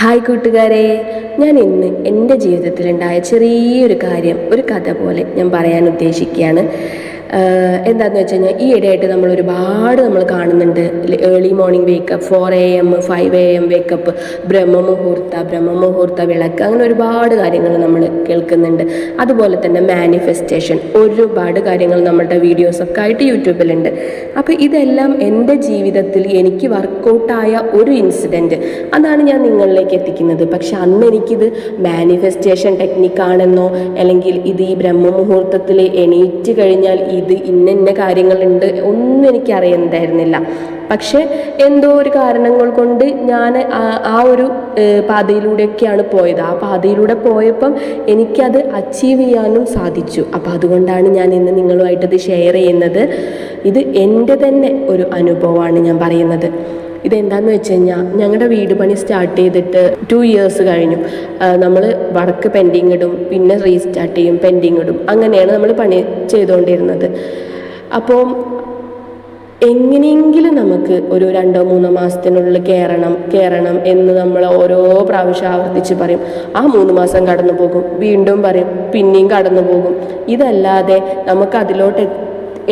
Hi കൂട്ടുകാരെ. ഞാൻ ഇന്ന് എന്റെ ജീവിതത്തിലുണ്ടായ ചെറിയൊരു കാര്യം ഒരു കഥ പോലെ ഞാൻ പറയാൻ ഉദ്ദേശിക്കുകയാണ്. എന്താന്ന് വെച്ച് കഴിഞ്ഞാൽ ഈ ഇടയായിട്ട് നമ്മൾ ഒരുപാട് നമ്മൾ കാണുന്നുണ്ട്. Early morning wake up four A M five A M wake up ബ്രഹ്മമുഹൂർത്ത ബ്രഹ്മമുഹൂർത്ത വിളക്ക് അങ്ങനെ ഒരുപാട് കാര്യങ്ങൾ നമ്മൾ കേൾക്കുന്നുണ്ട്. അതുപോലെ തന്നെ മാനിഫെസ്റ്റേഷൻ ഒരുപാട് കാര്യങ്ങൾ നമ്മളുടെ വീഡിയോസൊക്കെ ആയിട്ട് യൂട്യൂബിലുണ്ട് അപ്പോൾ ഇതെല്ലാം എന്റെ ജീവിതത്തിൽ എനിക്ക് വർക്കൗട്ടായ ഒരു ഇൻസിഡന്റ് അതാണ് ഞാൻ നിങ്ങളിലേക്ക് എത്തിക്കുന്നത്. പക്ഷെ അന്ന് എനിക്കിത് മാനിഫെസ്റ്റേഷൻ ടെക്നിക്കാണെന്നോ അല്ലെങ്കിൽ ഇത് ഈ ബ്രഹ്മമുഹൂർത്തത്തിൽ എണീറ്റ് കഴിഞ്ഞാൽ ഇത് ഇന്ന ഇന്ന കാര്യങ്ങളുണ്ട് ഒന്നും എനിക്ക് അറിയുന്നുണ്ടായിരുന്നില്ല പക്ഷേ എന്തോ ഒരു കാരണങ്ങൾ കൊണ്ട് ഞാൻ ആ- ഒരു പാതയിലൂടെയൊക്കെയാണ് പോയത്. ആ പാതയിലൂടെ പോയപ്പം എനിക്കത് അച്ചീവ് ചെയ്യാനും സാധിച്ചു. അപ്പോൾ അതുകൊണ്ടാണ് ഞാൻ ഇന്ന് നിങ്ങളുമായിട്ടത് ഷെയർ ചെയ്യുന്നത്. ഇത് എന്റെ തന്നെ ഒരു അനുഭവമാണ് ഞാൻ പറയുന്നത്. ഇതെന്താന്ന് വെച്ച് കഴിഞ്ഞാൽ ഞങ്ങളുടെ വീട് പണി സ്റ്റാർട്ട് ചെയ്തിട്ട് ടു ഇയേഴ്സ് കഴിഞ്ഞു. നമ്മൾ വടക്ക് പെൻഡിങ് ഇടും പിന്നെ റീസ്റ്റാർട്ട് ചെയ്യും പെൻഡിങ് ഇടും. അങ്ങനെയാണ് നമ്മൾ പണി ചെയ്തുകൊണ്ടിരുന്നത് അപ്പോൾ എങ്ങനെയെങ്കിലും നമുക്ക് ഒരു രണ്ടോ മൂന്നോ മാസത്തിനുള്ളിൽ കയറണം കയറണം എന്ന് നമ്മൾ ഓരോ പ്രാവശ്യം ആവർത്തിച്ച് പറയും. ആ മൂന്ന് മാസം കടന്നു പോകും വീണ്ടും പറയും പിന്നെയും കടന്നു പോകും. ഇതല്ലാതെ നമുക്ക് അതിലോട്ട്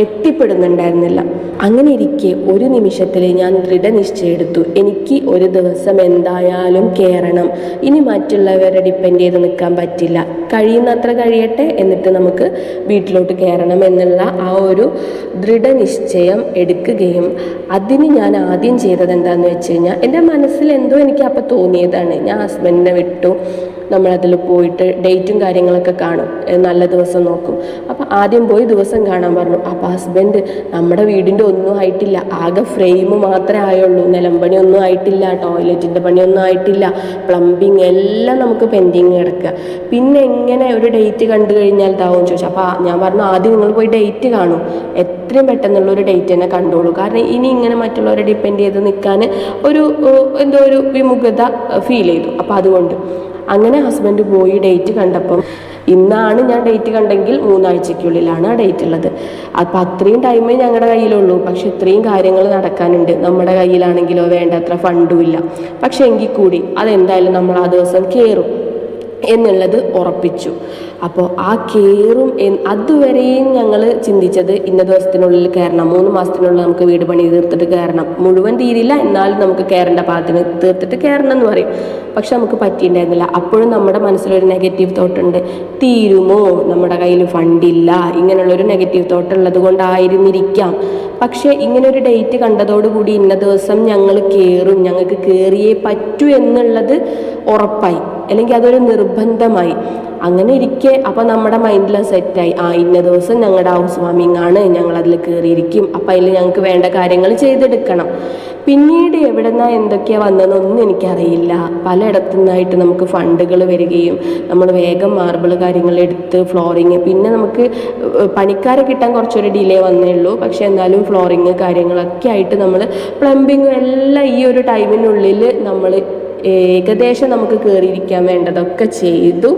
എത്തിപ്പെടുന്നുണ്ടായിരുന്നില്ല. അങ്ങനെ ഇരിക്കെ ഒരു നിമിഷത്തിൽ ഞാൻ ദൃഢനിശ്ചയെടുത്തു എനിക്ക് ഒരു ദിവസം എന്തായാലും കയറണം ഇനി മറ്റുള്ളവരെ ഡിപ്പെൻഡ് ചെയ്ത് നിൽക്കാൻ പറ്റില്ല. കഴിയുന്നത്ര കഴിയട്ടെ എന്നിട്ട് നമുക്ക് വീട്ടിലോട്ട് കയറണം എന്നുള്ള ആ ഒരു ദൃഢനിശ്ചയം എടുക്കുകയും അതിന് ഞാൻ ആദ്യം ചെയ്തത് എന്താണെന്ന് വെച്ച് കഴിഞ്ഞാൽ എന്റെ മനസ്സിൽ എന്തോ എനിക്ക് അപ്പോൾ തോന്നിയതാണ്. ഞാൻ ഹസ്ബൻഡിനെ വിട്ടു. നമ്മളതിൽ പോയിട്ട് ഡേറ്റും കാര്യങ്ങളൊക്കെ കാണും. നല്ല ദിവസം നോക്കും. അപ്പം ആദ്യം പോയി ദിവസം കാണാൻ പറഞ്ഞു. അപ്പോൾ ഹസ്ബൻഡ് നമ്മുടെ വീടിന്റെ ഒന്നും ആയിട്ടില്ല. ആകെ ഫ്രെയിം മാത്രമേ ആയുള്ളൂ. നിലമ്പണി ഒന്നും ആയിട്ടില്ല. ടോയ്ലറ്റിന്റെ പണിയൊന്നും ആയിട്ടില്ല. പ്ലംബിങ് എല്ലാം നമുക്ക് പെൻഡിങ് കിടക്കുക. പിന്നെ എങ്ങനെ ഒരു ഡേറ്റ് കണ്ടു കഴിഞ്ഞാൽ ഇതാവും ചോദിച്ചു. അപ്പോൾ ഞാൻ പറഞ്ഞു ആദ്യം നിങ്ങൾ പോയി ഡേറ്റ് കാണൂ. എത്രയും പെട്ടെന്നുള്ള ഒരു ഡേറ്റ് തന്നെ കണ്ടോളൂ. കാരണം ഇനി ഇങ്ങനെ മറ്റുള്ളവരെ ഡിപ്പെൻഡ് ചെയ്ത് നിൽക്കാൻ ഒരു എന്തോ ഒരു വിമുഖത ഫീൽ ചെയ്തു. അപ്പോൾ അതുകൊണ്ട് അങ്ങനെ ഹസ്ബൻഡ് പോയി ഡേറ്റ് കണ്ടപ്പം ഇന്നാണ് ഞാൻ ഡേറ്റ് കണ്ടെങ്കിൽ മൂന്നാഴ്ചയ്ക്കുള്ളിലാണ് ആ ഡേറ്റ് ഉള്ളത്. അപ്പം അത്രയും ടൈമേ ഞങ്ങളുടെ കയ്യിലുള്ളൂ. പക്ഷെ ഇത്രയും കാര്യങ്ങൾ നടക്കാനുണ്ട്. നമ്മുടെ കയ്യിലാണെങ്കിലോ വേണ്ടത്ര ഫണ്ടും ഇല്ല. പക്ഷെ എങ്കിൽ കൂടി അതെന്തായാലും നമ്മൾ ആ ദിവസം കയറും എന്നുള്ളത് ഉറപ്പിച്ചു. അപ്പോൾ ആ കയറും അതുവരെയും ഞങ്ങൾ ചിന്തിച്ചത് ഇന്ന ദിവസത്തിനുള്ളിൽ കയറണം മൂന്ന് മാസത്തിനുള്ളിൽ നമുക്ക് വീട് പണി തീർത്തിട്ട് കയറണം മുഴുവൻ തീരില്ല. എന്നാലും നമുക്ക് കയറേണ്ട പാകത്തിന് തീർത്തിട്ട് കയറണം എന്ന് പറയും. പക്ഷെ നമുക്ക് പറ്റിയിട്ടുണ്ടായിരുന്നില്ല അപ്പോഴും നമ്മുടെ മനസ്സിലൊരു നെഗറ്റീവ് തോട്ട് ഉണ്ട്. തീരുമോ? നമ്മുടെ കയ്യിൽ ഫണ്ടില്ല ഇങ്ങനെയുള്ളൊരു നെഗറ്റീവ് തോട്ട് ഉള്ളത് കൊണ്ടായിരുന്നിരിക്കാം. പക്ഷേ ഇങ്ങനെ ഒരു ഡേറ്റ് കണ്ടതോടുകൂടി ഇന്ന ദിവസം ഞങ്ങൾ കയറും ഞങ്ങൾക്ക് കയറിയേ പറ്റൂ എന്നുള്ളത് ഉറപ്പായി. അല്ലെങ്കിൽ അതൊരു നിർബന്ധമായി. അങ്ങനെ ഇരിക്കെ അപ്പോൾ നമ്മുടെ മൈൻഡിൽ സെറ്റായി. ആ ഇന്ന ദിവസം ഞങ്ങളുടെ ഹൗസ് വാമിംഗ് ആണ് ഞങ്ങൾ അതിൽ കയറിയിരിക്കും അപ്പം അതിൽ ഞങ്ങൾക്ക് വേണ്ട കാര്യങ്ങൾ ചെയ്തെടുക്കണം. പിന്നീട് എവിടെ നിന്നാ എന്തൊക്കെയാ വന്നതെന്നൊന്നും എനിക്കറിയില്ല. പലയിടത്തു നിന്നായിട്ട് നമുക്ക് ഫണ്ടുകൾ വരികയും നമ്മൾ വേഗം മാർബിൾ കാര്യങ്ങൾ എടുത്ത് ഫ്ലോറിങ് പിന്നെ നമുക്ക് പണിക്കാരെ കിട്ടാൻ കുറച്ചൊരു ഡിലേ വന്നേ ഉള്ളൂ. പക്ഷെ എന്നാലും ഫ്ലോറിങ് കാര്യങ്ങളൊക്കെ ആയിട്ട് നമ്മൾ പ്ലംബിങ്ങും എല്ലാം ഈ ഒരു ടൈമിനുള്ളിൽ നമ്മൾ ഏകദേശം നമുക്ക് കയറിയിരിക്കാൻ വേണ്ടതൊക്കെ ചെയ്തു.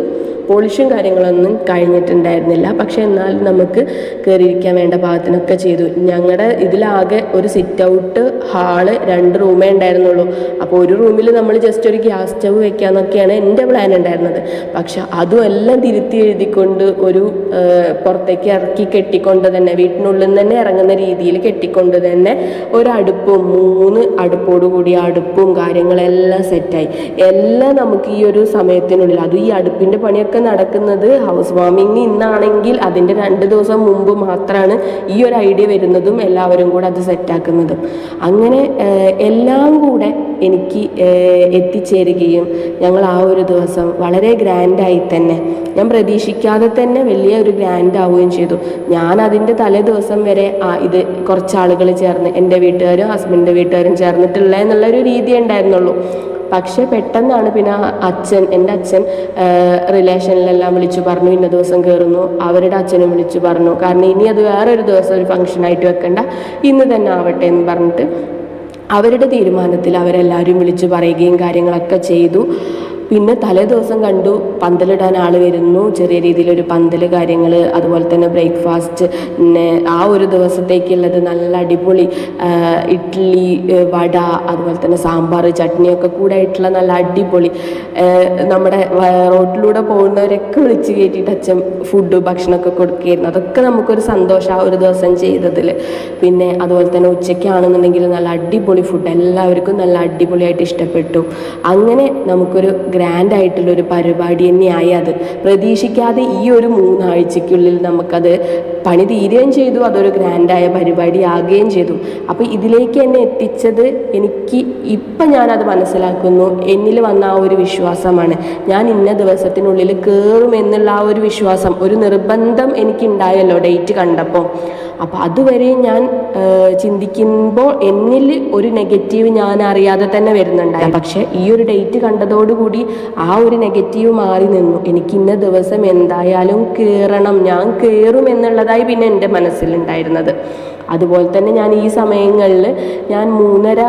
പോളിഷും കാര്യങ്ങളൊന്നും കഴിഞ്ഞിട്ടുണ്ടായിരുന്നില്ല. പക്ഷേ എന്നാലും നമുക്ക് കയറിയിരിക്കാൻ വേണ്ട ഭാഗത്തിനൊക്കെ ചെയ്തു. ഞങ്ങളുടെ ഇതിലാകെ ഒരു സിറ്റ് ഔട്ട് ഹാൾ രണ്ട് റൂമേ ഉണ്ടായിരുന്നുള്ളൂ. അപ്പോൾ ഒരു റൂമിൽ നമ്മൾ ജസ്റ്റ് ഒരു ഗ്യാസ് സ്റ്റവ് വെക്കാന്നൊക്കെയാണ് എന്റെ പ്ലാൻ ഉണ്ടായിരുന്നത്. പക്ഷെ അതും എല്ലാം തിരുത്തി എഴുതിക്കൊണ്ട് ഒരു പുറത്തേക്ക് ഇറക്കി കെട്ടിക്കൊണ്ട് തന്നെ വീട്ടിനുള്ളിൽ നിന്ന് തന്നെ ഇറങ്ങുന്ന രീതിയിൽ കെട്ടിക്കൊണ്ട് തന്നെ ഒരടുപ്പും മൂന്ന് അടുപ്പോട് കൂടി അടുപ്പും കാര്യങ്ങളെല്ലാം സെറ്റായി എല്ലാം നമുക്ക് ഈ ഒരു സമയത്തിനുള്ളിൽ അതും ഈ അടുപ്പിന്റെ പണിയൊക്കെ നടക്കുന്നത് ഹൗസ് വാമിങ് ഇന്നാണെങ്കിൽ അതിന്റെ രണ്ട് ദിവസം മുമ്പ് മാത്രമാണ് ഈ ഒരു ഐഡിയ വരുന്നതും എല്ലാവരും കൂടെ അത് സെറ്റാക്കുന്നതും അങ്ങനെ എല്ലാം കൂടെ എനിക്ക് എത്തിച്ചേരുകയും ഞങ്ങൾ ആ ഒരു ദിവസം വളരെ ഗ്രാൻഡായി തന്നെ ഞാൻ പ്രതീക്ഷിക്കാതെ തന്നെ വലിയ ഒരു ഗ്രാൻഡ് ആവുകയും ചെയ്തു. ഞാൻ അതിന്റെ തലേ ദിവസം വരെ ആ ഇത് കുറച്ച് ആളുകൾ ചേർന്ന് എന്റെ വീട്ടുകാരും ഹസ്ബൻഡിന്റെ വീട്ടുകാരും ചേർന്നിട്ടുള്ള എന്നുള്ള ഒരു രീതി ഉണ്ടായിരുന്നുള്ളൂ. പക്ഷെ പെട്ടെന്നാണ് പിന്നെ അച്ഛൻ എന്റെ അച്ഛൻ റിലേഷനിലെല്ലാം വിളിച്ചു പറഞ്ഞു ഇന്ന ദിവസം കയറുന്നു അവരുടെ അച്ഛനും വിളിച്ചു പറഞ്ഞു. കാരണം ഇനി അത് വേറൊരു ദിവസം ഒരു ഫംഗ്ഷനായിട്ട് വെക്കണ്ട. ഇന്ന് തന്നെ ആവട്ടെ എന്ന് പറഞ്ഞിട്ട് അവരുടെ തീരുമാനത്തിൽ അവരെല്ലാവരും വിളിച്ചു പറയുകയും കാര്യങ്ങളൊക്കെ ചെയ്തു. പിന്നെ തലേ ദിവസം കണ്ടു പന്തലിടാൻ ആൾ വരുന്നു ചെറിയ രീതിയിലൊരു പന്തൽ കാര്യങ്ങൾ അതുപോലെ തന്നെ ബ്രേക്ക്ഫാസ്റ്റ് പിന്നെ ആ ഒരു ദിവസത്തേക്കുള്ളത് നല്ല അടിപൊളി ഇഡ്ഡലി വട അതുപോലെ തന്നെ സാമ്പാർ ചട്നിയൊക്കെ കൂടെ ആയിട്ടുള്ള നല്ല അടിപൊളി നമ്മുടെ റോട്ടിലൂടെ പോകുന്നവരൊക്കെ വിളിച്ച് കയറ്റിയിട്ട് അച്ഛൻ ഫുഡ് ഭക്ഷണമൊക്കെ കൊടുക്കുകയായിരുന്നു. അതൊക്കെ നമുക്കൊരു സന്തോഷം ആ ഒരു ദിവസം ചെയ്തതിൽ പിന്നെ അതുപോലെ തന്നെ ഉച്ചയ്ക്കാണെന്നുണ്ടെങ്കിൽ നല്ല അടിപൊളി ഫുഡ് എല്ലാവർക്കും നല്ല അടിപൊളിയായിട്ട് ഇഷ്ടപ്പെട്ടു. അങ്ങനെ നമുക്കൊരു ഗ്രാൻഡ് ആയിട്ടുള്ളൊരു പരിപാടി തന്നെയായി അത്. പ്രതീക്ഷിക്കാതെ ഈ ഒരു മൂന്നാഴ്ചയ്ക്കുള്ളിൽ നമുക്കത് പണി തീരുകയും ചെയ്തു അതൊരു ഗ്രാൻഡായ പരിപാടി ആകുകയും ചെയ്തു. അപ്പോൾ ഇതിലേക്ക് എന്നെ എത്തിച്ചത് എനിക്ക് ഇപ്പം ഞാനത് മനസ്സിലാക്കുന്നു. എന്നിൽ വന്ന ആ ഒരു വിശ്വാസമാണ്. ഞാൻ ഇന്ന ദിവസത്തിനുള്ളിൽ കയറുമെന്നുള്ള ആ ഒരു വിശ്വാസം ഒരു നിർബന്ധം എനിക്കുണ്ടായല്ലോ ഡേറ്റ് കണ്ടപ്പോൾ. അപ്പോൾ അതുവരെ ഞാൻ ചിന്തിക്കുമ്പോൾ എന്നിൽ ഒരു നെഗറ്റീവ് ഞാൻ അറിയാതെ തന്നെ വരുന്നുണ്ടായി. പക്ഷേ ഈ ഒരു ഡേറ്റ് കണ്ടതോടുകൂടി ആ ഒരു നെഗറ്റീവ് മാറി നിന്നു. എനിക്ക് ഇന്ന ദിവസം എന്തായാലും കയറണം ഞാൻ കയറും എന്നുള്ളതായി പിന്നെ എന്റെ മനസ്സിലുണ്ടായിരുന്നത്. അതുപോലെ തന്നെ ഞാൻ ഈ സമയങ്ങളിൽ ഞാൻ മൂന്നര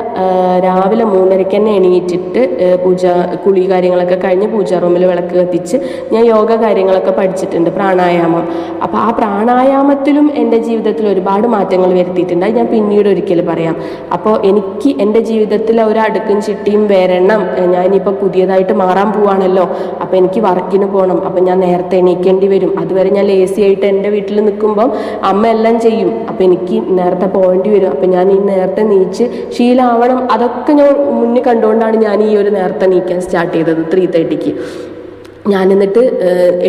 രാവിലെ മൂന്നരയ്ക്ക് തന്നെ എണീറ്റിട്ട് പൂജ കുളി കാര്യങ്ങളൊക്കെ കഴിഞ്ഞ് പൂജാ റൂമിൽ വിളക്ക് കത്തിച്ച് ഞാൻ യോഗ കാര്യങ്ങളൊക്കെ പഠിച്ചിട്ടുണ്ട് പ്രാണായാമം. അപ്പോൾ ആ പ്രാണായാമത്തിലും എന്റെ ജീവിതത്തിൽ ഒരുപാട് മാറ്റങ്ങൾ വരുത്തിയിട്ടുണ്ട്. അത് ഞാൻ പിന്നീട് ഒരിക്കൽ പറയാം. അപ്പോൾ എനിക്ക് എന്റെ ജീവിതത്തിൽ ഒരു അടുക്കും ചിട്ടിയും വരണം ഞാനിപ്പോൾ പുതിയതായിട്ട് മാറാൻ പോവാണല്ലോ അപ്പോൾ എനിക്ക് വർക്കിന് പോകണം അപ്പോൾ ഞാൻ നേരത്തെ എണീക്കേണ്ടി വരും. അതുവരെ ഞാൻ ലേസി ആയിട്ട് എന്റെ വീട്ടിൽ നിൽക്കുമ്പം അമ്മ എല്ലാം ചെയ്യും. അപ്പോൾ എനിക്ക് നേരത്തെ പോകേണ്ടി വരും. അപ്പം ഞാൻ ഈ നേരത്തെ നീച്ച് ശീലാവണം. അതൊക്കെ ഞാൻ മുന്നിൽ കണ്ടുകൊണ്ടാണ് ഞാൻ ഈ ഒരു നേരത്തെ നീക്കാൻ സ്റ്റാർട്ട് ചെയ്തത് ത്രീ തേർട്ടിക്ക് ഞാൻ എന്നിട്ട്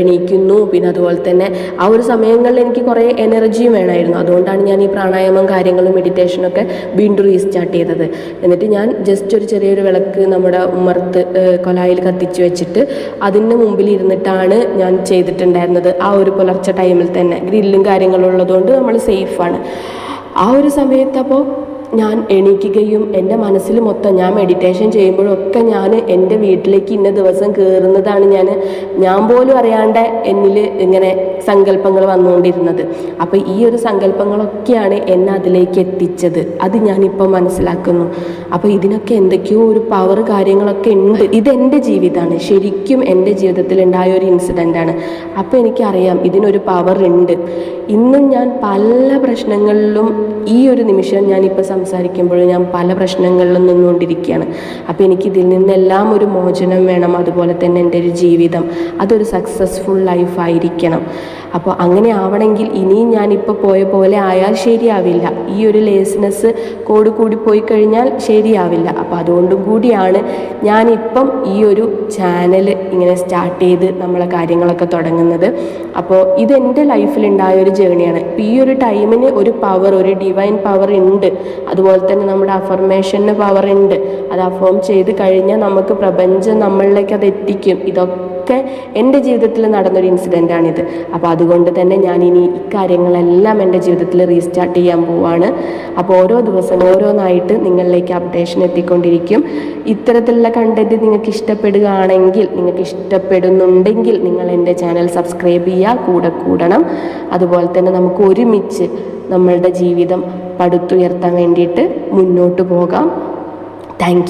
എണീക്കുന്നു. പിന്നെ അതുപോലെ തന്നെ ആ ഒരു സമയങ്ങളിൽ എനിക്ക് കുറേ എനർജിയും വേണമായിരുന്നു. അതുകൊണ്ടാണ് ഞാൻ ഈ പ്രാണായാമം കാര്യങ്ങളും മെഡിറ്റേഷനൊക്കെ വീണ്ടും റീസ്റ്റാർട്ട് ചെയ്തത്. എന്നിട്ട് ഞാൻ ജസ്റ്റ് ഒരു ചെറിയൊരു വിളക്ക് നമ്മുടെ ഉമ്മർത്ത് കൊലായിൽ കത്തിച്ച് വെച്ചിട്ട് അതിന് മുമ്പിൽ ഇരുന്നിട്ടാണ് ഞാൻ ചെയ്തിട്ടുണ്ടായിരുന്നത്. ആ ഒരു പുലർച്ചെ ടൈമിൽ തന്നെ. ഗ്രില്ലും കാര്യങ്ങളും ഉള്ളതുകൊണ്ട് നമ്മൾ സേഫാണ് ആ ഒരു സമയത്തപ്പോൾ ഞാൻ എണീക്കുകയും എന്റെ മനസ്സിൽ മൊത്തം ഞാൻ മെഡിറ്റേഷൻ ചെയ്യുമ്പോഴൊക്കെ ഞാൻ എന്റെ വീട്ടിലേക്ക് ഇന്ന ദിവസം കയറുന്നതാണ് ഞാൻ. ഞാൻ പോലും അറിയാണ്ട് എന്നിൽ ഇങ്ങനെ സങ്കല്പങ്ങൾ വന്നുകൊണ്ടിരുന്നത്. അപ്പോൾ ഈ ഒരു സങ്കല്പങ്ങളൊക്കെയാണ് എന്നെ അതിലേക്ക് എത്തിച്ചത്. അത് ഞാനിപ്പോൾ മനസ്സിലാക്കുന്നു. അപ്പോൾ ഇതിനൊക്കെ എന്തൊക്കെയോ ഒരു പവർ കാര്യങ്ങളൊക്കെ ഉണ്ട്. ഇതെന്റെ ജീവിതമാണ് ശരിക്കും എന്റെ ജീവിതത്തിൽ ഉണ്ടായ ഒരു ഇൻസിഡന്റ് ആണ്. അപ്പോൾ എനിക്കറിയാം ഇതിനൊരു പവർ ഉണ്ട്. ഇന്നും ഞാൻ പല പ്രശ്നങ്ങളിലും ഈ ഒരു നിമിഷം ഞാനിപ്പോൾ സംസാരിക്കുമ്പോൾ ഞാൻ പല പ്രശ്നങ്ങളിലും നിന്നുകൊണ്ടിരിക്കുകയാണ്. അപ്പോൾ എനിക്ക് ഇതിൽ നിന്നെല്ലാം ഒരു മോചനം വേണം അതുപോലെ തന്നെ എന്റെ ഒരു ജീവിതം. അതൊരു സക്സസ്ഫുൾ ലൈഫായിരിക്കണം അപ്പോൾ അങ്ങനെ ആവണമെങ്കിൽ ഇനിയും ഞാനിപ്പോൾ പോയ പോലെ ആയാൽ ശരിയാവില്ല. ഈ ഒരു ലേസ്നെസ് കോട് കൂടി പോയി കഴിഞ്ഞാൽ ശരിയാവില്ല. അപ്പോൾ അതുകൊണ്ടും കൂടിയാണ് ഞാനിപ്പം ഈ ഒരു ചാനൽ ഇങ്ങനെ സ്റ്റാർട്ട് ചെയ്ത് നമ്മളെ കാര്യങ്ങളൊക്കെ തുടങ്ങുന്നത്. അപ്പോൾ ഇതെന്റെ ലൈഫിലുണ്ടായ ഒരു ജേണിയാണ്. ഇപ്പോൾ ഈ ഒരു ടൈമിന് ഒരു പവർ ഒരു ഡിവൈൻ പവർ ഉണ്ട്. അതുപോലെ തന്നെ നമ്മുടെ അഫർമേഷന് പവർ ഉണ്ട്. അത് അഫോം ചെയ്ത് കഴിഞ്ഞാൽ നമുക്ക് പ്രപഞ്ചം നമ്മളിലേക്ക് അത് എത്തിക്കും. ഇതൊക്കെ എന്റെ ജീവിതത്തിൽ നടന്നൊരു ഇൻസിഡന്റ് ആണിത്. അപ്പോൾ അതുകൊണ്ട് തന്നെ ഞാൻ ഇനി ഇക്കാര്യങ്ങളെല്ലാം എന്റെ ജീവിതത്തിൽ റീസ്റ്റാർട്ട് ചെയ്യാൻ പോവാണ്. അപ്പോൾ ഓരോ ദിവസം ഓരോന്നായിട്ട് നിങ്ങളിലേക്ക് അപ്ഡേഷൻ എത്തിക്കൊണ്ടിരിക്കും. ഇത്തരത്തിലുള്ള കണ്ടന്റ് നിങ്ങൾക്ക് ഇഷ്ടപ്പെടുകയാണെങ്കിൽ നിങ്ങൾക്ക് ഇഷ്ടപ്പെടുന്നുണ്ടെങ്കിൽ നിങ്ങൾ എന്റെ ചാനൽ സബ്സ്ക്രൈബ് ചെയ്യുക. കൂടെ കൂടണം. അതുപോലെ തന്നെ നമുക്ക് ഒരുമിച്ച് നമ്മളുടെ ജീവിതം പടുത്തുയർത്താൻ വേണ്ടിയിട്ട് മുന്നോട്ട് പോകാം. താങ്ക്